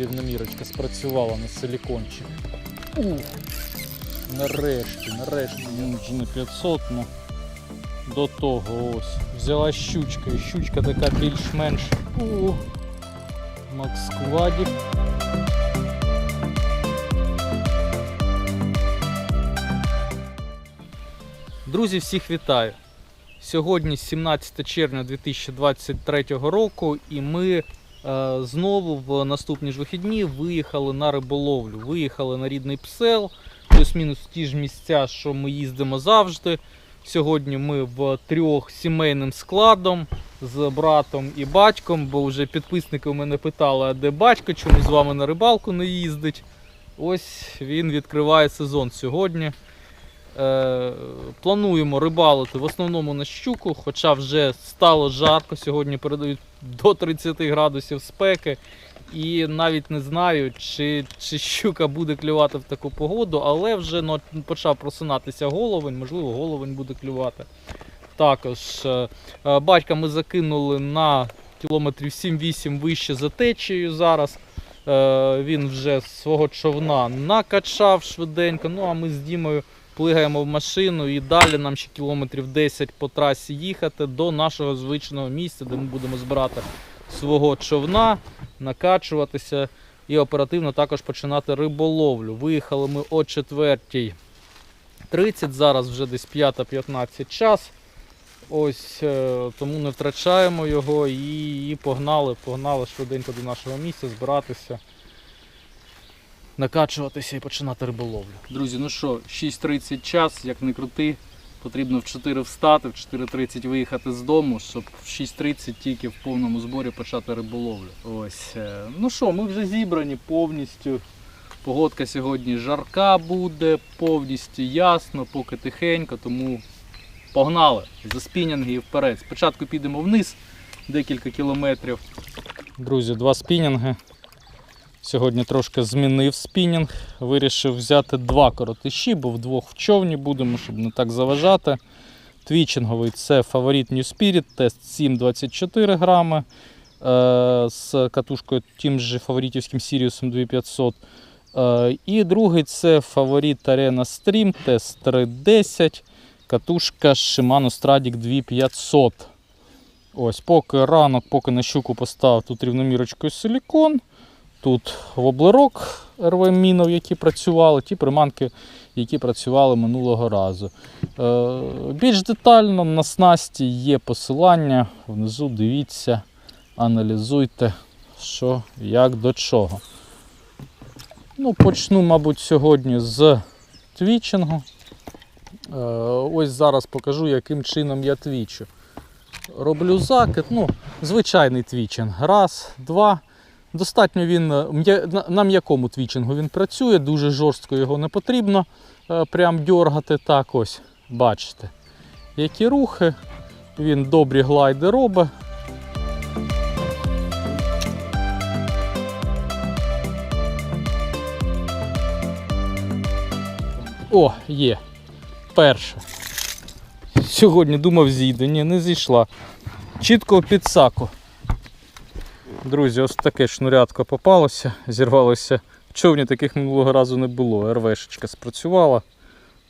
рівномірочка спрацювала на силікончик. Ух, нарешті, нарешті. Вже не 500, ну до того ось. Взяла щучка, і щучка така більш-менш. Максквадік. Друзі, всіх вітаю! Сьогодні 17 червня 2023 року, і ми знову в наступні ж вихідні виїхали на риболовлю. Виїхали на рідний псел, плюс-мінус ті ж місця, що ми їздимо завжди. Сьогодні ми в трьох сімейним складом з братом і батьком, бо вже підписники мене питали, а де батько, чому з вами на рибалку не їздить. Ось він відкриває сезон сьогодні. Е, плануємо рибалити в основному на щуку, хоча вже стало жарко. Сьогодні передають до 30 градусів спеки. І навіть не знаю, чи, чи щука буде клювати в таку погоду, але вже ну, почав просинатися головень, можливо, головень буде клювати. Також е, е, батька ми закинули на кілометрів 7-8 вище за течією зараз. Е, він вже свого човна накачав швиденько. Ну а ми з Дімою плигаємо в машину і далі нам ще кілометрів 10 по трасі їхати до нашого звичного місця, де ми будемо збирати свого човна, накачуватися і оперативно також починати риболовлю. Виїхали ми о 4.30, зараз вже десь 5.15 час. Ось е, тому не втрачаємо його і, і погнали, погнали швиденько до нашого місця збиратися, накачуватися і починати риболовлю. Друзі, ну що, 6.30 час, як не крути, потрібно в 4 встати, в 4.30 виїхати з дому, щоб в 6.30 тільки в повному зборі почати риболовлю. Ось. е, Ну що, ми вже зібрані повністю. Погодка сьогодні жарка буде, повністю ясно, поки тихенько, тому погнали за спінінги і вперед. Спочатку підемо вниз декілька кілометрів. Друзі, два спінінги. Сьогодні трошки змінив спінінг. Вирішив взяти два коротиші, бо вдвох в човні будемо, щоб не так заважати. Твічинговий це фаворит New Spirit, тест 7,24 грами. Е, з катушкою тим же фаворитівським Сіріусом 2500. Е, і другий це фаворит Arena Stream, тест 310. Катушка Shimano Stradic 2500. Ось, поки ранок, поки на щуку поставив тут рівномірочкою силікон. Тут воблерок РВ мінов, які працювали, ті приманки, які працювали минулого разу. Е, більш детально на снасті є посилання. Внизу дивіться, аналізуйте, що, як до чого. Ну, почну, мабуть, сьогодні з твічингу. Е, ось зараз покажу, яким чином я твічу. Роблю закид, ну, звичайний твічинг. Раз, два. Достатньо він е, на- м'якому твічингу він працює, дуже жорстко його не потрібно е, прям дьоргати. Так ось, бачите, які рухи. Він добрі глайди робить. О, є. Перша. Сьогодні думав зійде, ні, не зійшла. Чітко в підсаку. Друзі, ось таке шнурятко попалося, зірвалося. Човні таких минулого разу не було. РВшечка спрацювала.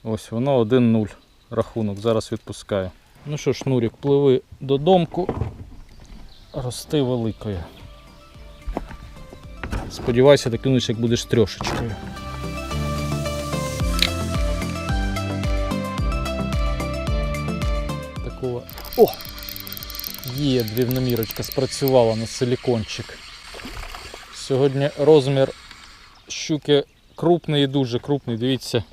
Ось воно 1-0 рахунок. Зараз відпускаю. Ну що, шнурик, пливи додомку. Рости великою. Сподіваюся, ти кинеш, як будеш трьошечкою. Такого. О! Є рівномірочка, спрацювала на силікончик. Сьогодні розмір щуки крупний і дуже крупний. Дивіться,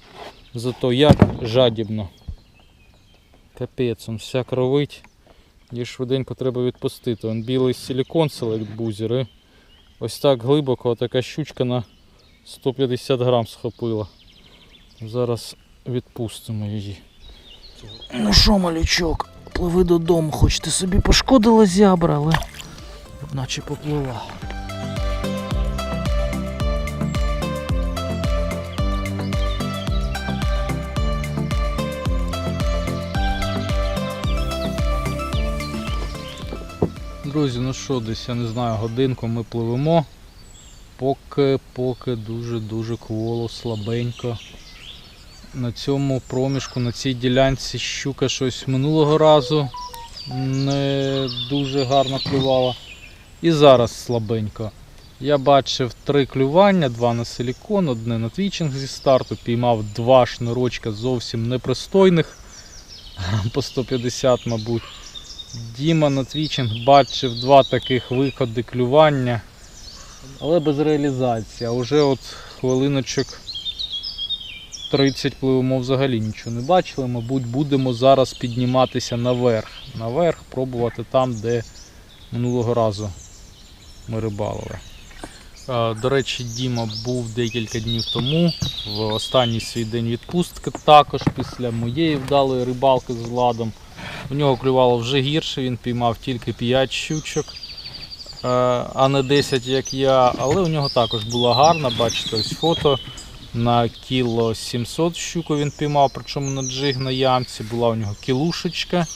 зато як жадібно. Капець, он вся кровить. Її швиденько треба відпустити. Он білий силікон селект бузер. І ось так глибоко така щучка на 150 грам схопила. Зараз відпустимо її. Ну що, малючок, пливи додому, хоч ти собі пошкодила зябра, але наче поплила. Друзі, ну що, десь я не знаю, годинку ми пливемо. поки, поки дуже-дуже кволо, слабенько. На цьому проміжку, на цій ділянці щука щось минулого разу не дуже гарно клювала. І зараз слабенько. Я бачив три клювання, два на силікон, одне на твічинг зі старту, піймав два шнурочка зовсім непристойних, по 150, мабуть. Діма на твічинг бачив два таких виходи клювання, але без реалізації. А вже от хвилиночок 30 пливемо взагалі нічого не бачили. Мабуть, будемо зараз підніматися наверх. Наверх, пробувати там, де минулого разу ми рибалили. Е, До речі, Діма був декілька днів тому, в останній свій день відпустки, також після моєї вдалої рибалки з Владом. У нього клювало вже гірше, він піймав тільки 5 щучок, е, а не 10, як я. Але у нього також була гарна, бачите, ось фото. На кіло 700 щуку він піймав, причому на джиг на ямці. Була у нього кілушечка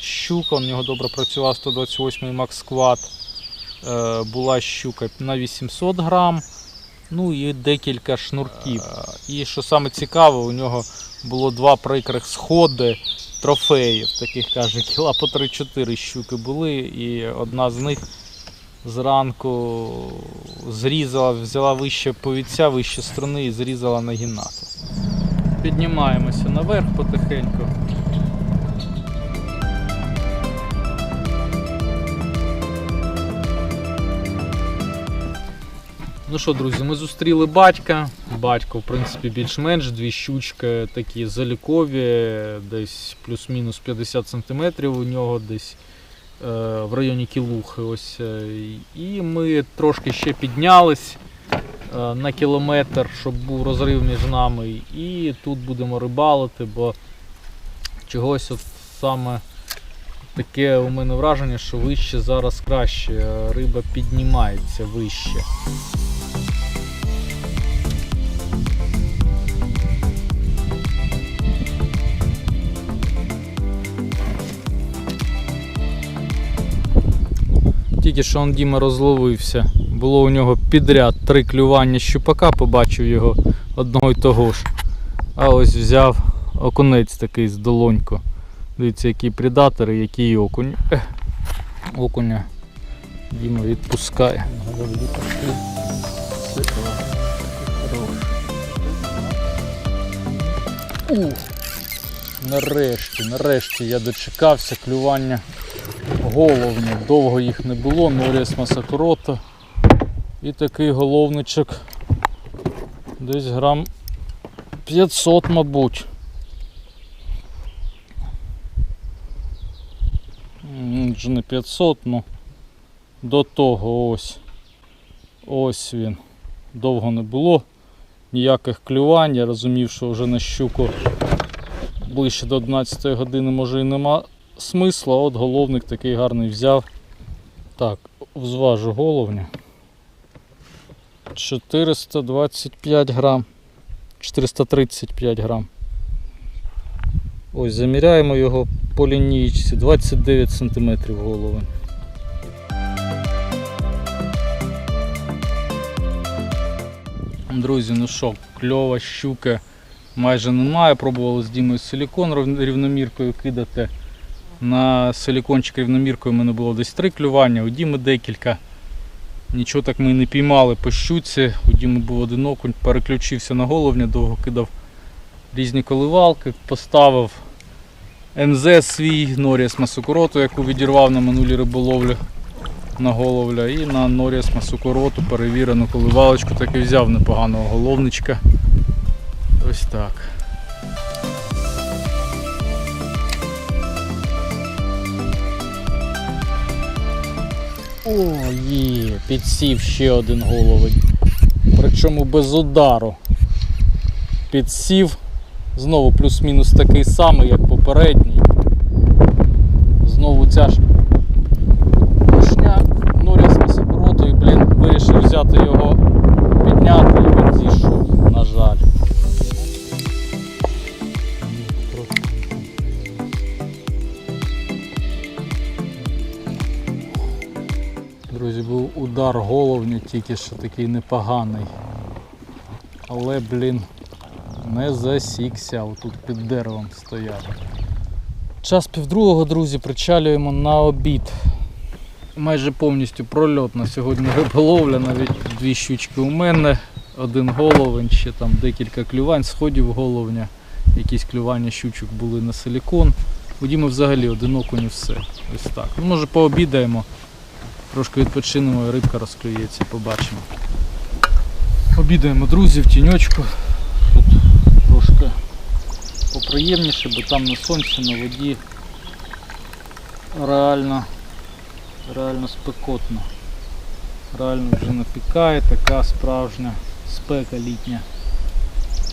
щука, у нього добре працював 128 Max Quad. Е, була щука на 800 грам, ну і декілька шнурків. Е, І що саме цікаве, у нього було два прикрих сходи трофеїв, таких каже, кіла по 3-4 щуки були, і одна з них зранку зрізала, взяла вище повіця, вище струни і зрізала нагінату. Піднімаємося наверх потихеньку. Ну що, друзі, ми зустріли батька. Батько, в принципі, більш-менш дві щучки такі залікові, десь плюс-мінус 50 см у нього десь в районі кілухи. Ось. е, І ми трошки ще піднялись е, на кілометр, щоб був розрив між нами. І тут будемо рибалити, бо чогось от саме таке у мене враження, що вище зараз краще. е, Риба піднімається вище. Тільки що он Діма розловився. Було у нього підряд три клювання щупака, побачив його одного й того ж. А ось взяв окунець такий з долоньку. Дивіться, які предатори, який окунь. Ех, Окуня Діма відпускає. У, нарешті, нарешті я дочекався клювання головня. Довго їх не було, Норіс Масакурота. І такий головничок десь грам 500, мабуть. Вже не 500, ну до того ось. Ось він. Довго не було. Ніяких клювань. Я розумів, що вже на щуку ближче до 11 години може і нема смисла, от головник такий гарний взяв. Так, взважу головня. 425 грам. 435 грам. Ось заміряємо його по лінійці. 29 см головень. Друзі, ну що, кльова щука майже немає. Пробували з Дімою силікон рів- рівноміркою кидати. На силікончик рівноміркою в мене було десь три клювання, у Діми декілька. Нічого так ми не піймали по щуці. У Діми був один окунь, переключився на головня, довго кидав різні коливалки, поставив НЗ свій Норіс Масукуроту, яку відірвав на минулій риболовлі на головля. І на Норіс Масукуроту перевірену коливалочку таки взяв непоганого головничка. Ось так. О, є, підсів ще один головень. Причому без удару. Підсів. Знову плюс-мінус такий самий, як попередній. Знову ця ж пушня Норіс Масакуроту і, блін, вирішив взяти його, підняти і він на жаль. Друзі, був удар. головня тільки що такий непоганий. Але, блін, не засікся, отут під деревом стояв. Час півдругого, друзі, причалюємо на обід. Майже повністю прольот на сьогодні риболовля, навіть дві щучки у мене, один головень, ще там декілька клювань, сходів головня, якісь клювання щучок були на силікон. Діми взагалі один окунь і все. Ось так. Ну, може пообідаємо, трошки відпочинемо і рибка розклюється, побачимо. Обідаємо, друзі, в тіньочку. Тут трошки поприємніше, бо там на сонці, на воді реально, реально спекотно. Реально вже напікає така справжня спека літня.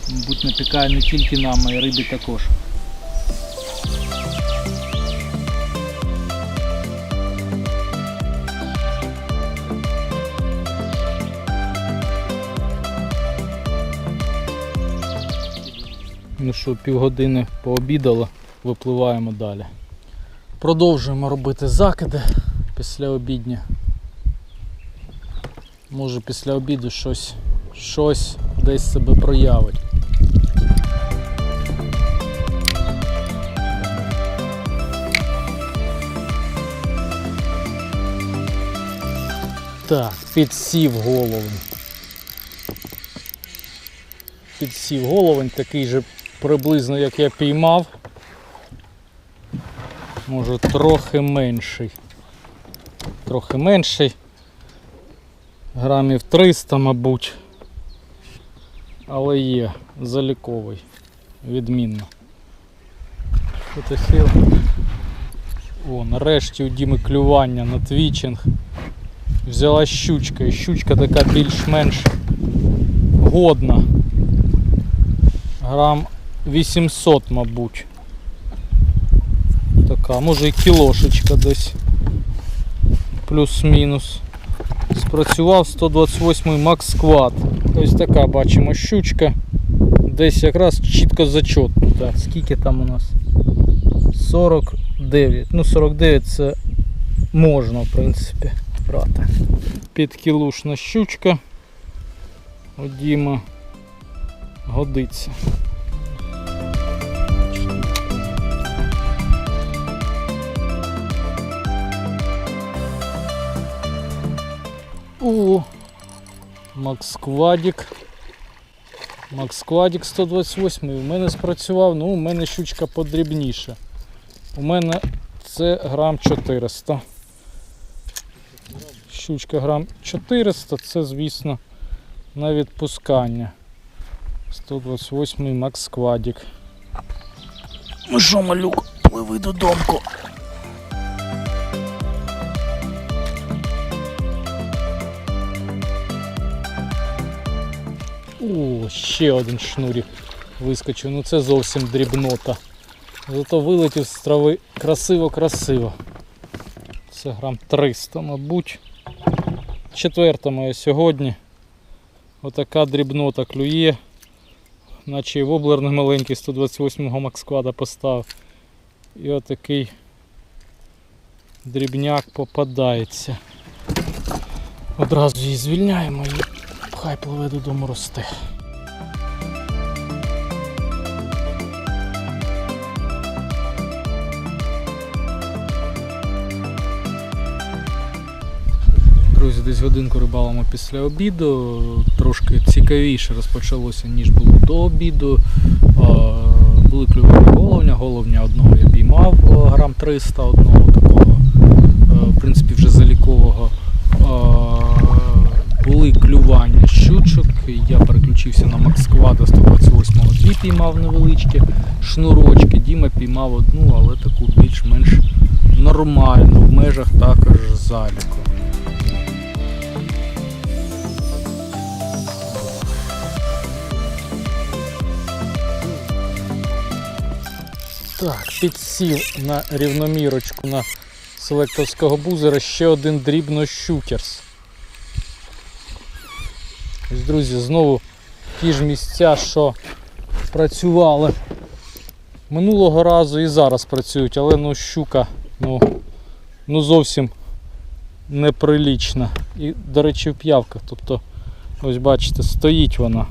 Мабуть, напікає не тільки нам, а й рибі також. Ну що, півгодини пообідали, випливаємо далі. Продовжуємо робити закиди після обідня. Може після обіду щось, щось десь себе проявить. Так, підсів головень. Підсів головень, такий же приблизно як я піймав. Може трохи менший. Трохи менший. Грамів 300, мабуть. Але є заліковий. Відмінно. Потихив. О, нарешті у Діми клювання на твічинг. Взяла щучка, і щучка така більш-менш годна. Грам 800, мабуть. Така, може і кілошечка десь. Плюс-мінус. Спрацював 128 Max Squad. Ось така бачимо щучка. Десь якраз чітко зачетно. Так, скільки там у нас? 49. Ну 49 це можна, в принципі, брати. Підкілушна щучка. У Діма годиться. О, Макс Квадік. Макс Квадік 128 у мене спрацював, ну у мене щучка подрібніша. У мене це грам 400. Щучка грам 400, це звісно на відпускання. 128 Макс Квадік. Ну що, малюк, пливи додому. О, ще один шнурик вискочив. Ну це зовсім дрібнота. Зато вилетів з трави красиво-красиво. Це грам 300, мабуть. Четверта моя сьогодні. Отака дрібнота клює. Наче і воблер не маленький 128-го Максквада поставив. І отакий дрібняк попадається. Одразу її звільняємо хай пливе додому росте. Друзі, десь годинку рибалимо після обіду. Трошки цікавіше розпочалося, ніж було до обіду. Були клювання головня, головня одного я піймав грам 300 одного такого, в принципі, вже залікового. Були клювання щучок, я переключився на Максквада 128-го, дві піймав невеличкі шнурочки, Діма піймав одну, але таку більш-менш нормальну, в межах також заліку. Так, підсів на рівномірочку на селектовського бузера ще один дрібнощукерс. Ось, друзі, знову ті ж місця, що працювали минулого разу і зараз працюють, але ну щука ну, ну зовсім неприлічна. І, до речі, в п'явках. Тобто, ось бачите, стоїть вона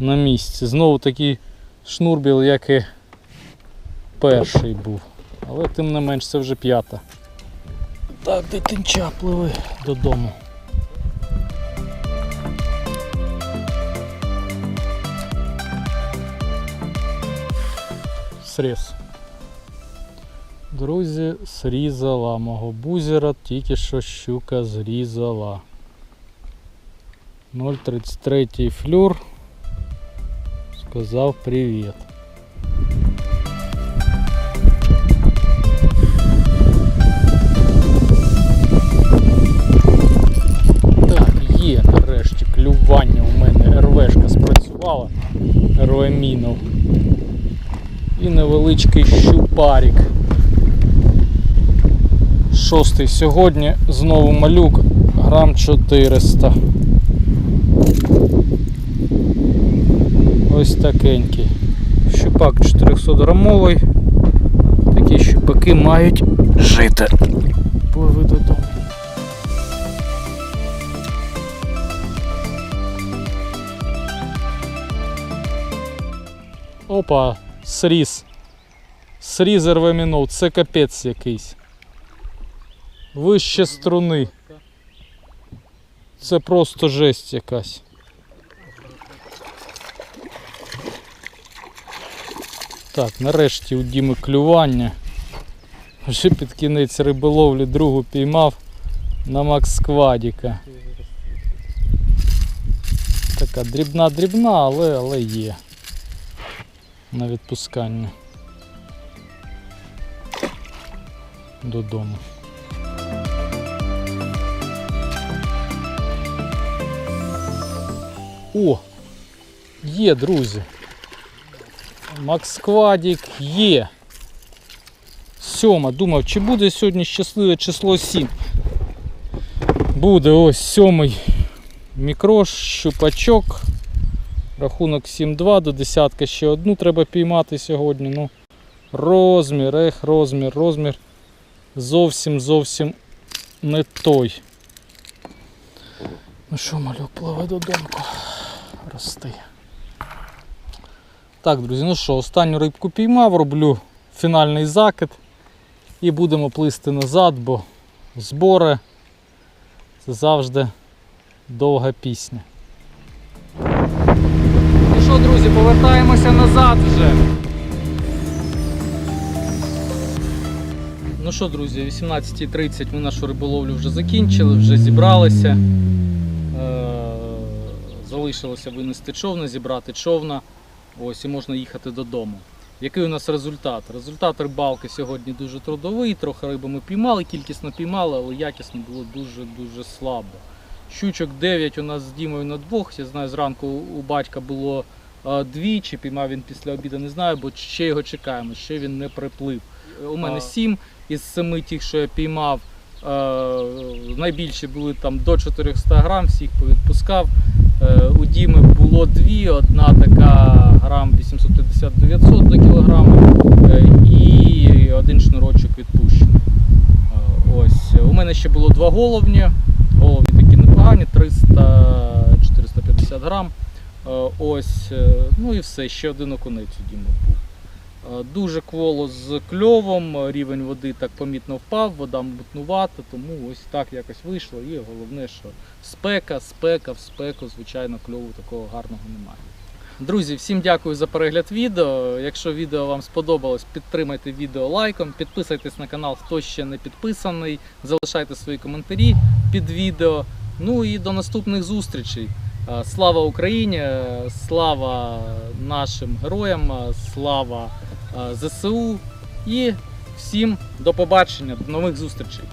на місці. Знову такий шнурбіл, як і перший був. Але тим не менш це вже п'ята. Так, дитинча пливи додому. Сріз. Друзі, срізала мого бузера, тільки що щука зрізала. 0,33 флюр. Сказав привіт. Так, є нарешті клювання у мене РВшка спрацювала. РВ-мінов. І невеличкий щупарик. Шостий сьогодні знову малюк грам 400. Ось такенький. Щупак 400 грамовий. Такі щупаки мають жити. Пливи додому. Опа, сріз. Сріз рвемінов, це капець якийсь. Вище струни. Це просто жесть якась. Так, нарешті у Діми клювання. Вже під кінець риболовлі другу піймав на Макс Сквадіка. Така дрібна-дрібна, але, але є на відпускання. Додому. О! Є, друзі. Макс Квадік є. Сьома. Думав, чи буде сьогодні щасливе число 7. Буде ось сьомий мікрош, щупачок. Рахунок 7-2, до десятка ще одну треба піймати сьогодні. Ну, розмір, ех, розмір, розмір. Зовсім зовсім не той. Ну що, малюк, пливе додому. Рости. Так, друзі, ну що, останню рибку піймав, роблю фінальний закид і будемо плисти назад, бо збори це завжди довга пісня. Друзі, повертаємося назад вже. Ну що, друзі, о 18.30 ми нашу риболовлю вже закінчили, вже зібралися. Е, Залишилося винести човна, зібрати човна. Ось і можна їхати додому. Який у нас результат? Результат рибалки сьогодні дуже трудовий, трохи риби ми піймали, кількісно піймали, але якісно було дуже-дуже слабо. Щучок 9 у нас з Дімою на двох. Я знаю, зранку у батька було дві, чи піймав він після обіду, не знаю, бо ще його чекаємо, ще він не приплив. У мене сім із семи тих, що я піймав, найбільші були там до 400 грам, всіх повідпускав. Е, У Діми було дві, одна така грам 850-900 до кілограма е, і один шнурочок відпущений. Ось. У мене ще було два головні. Головні такі непогані, 300-450 грам. Е, Ось. е, Ну і все, ще один окунець у Діми був. Е, Дуже кволо з кльовом, рівень води так помітно впав, вода мутнувата, тому ось так якось вийшло. І головне, що спека, спека, в спеку, звичайно, кльову такого гарного немає. Друзі, всім дякую за перегляд відео. Якщо відео вам сподобалось, підтримайте відео лайком, підписуйтесь на канал, хто ще не підписаний, залишайте свої коментарі під відео. Ну і до наступних зустрічей. Е, Слава Україні! е, Слава нашим героям! е, Слава ЗСУ і всім до побачення, до нових зустрічей.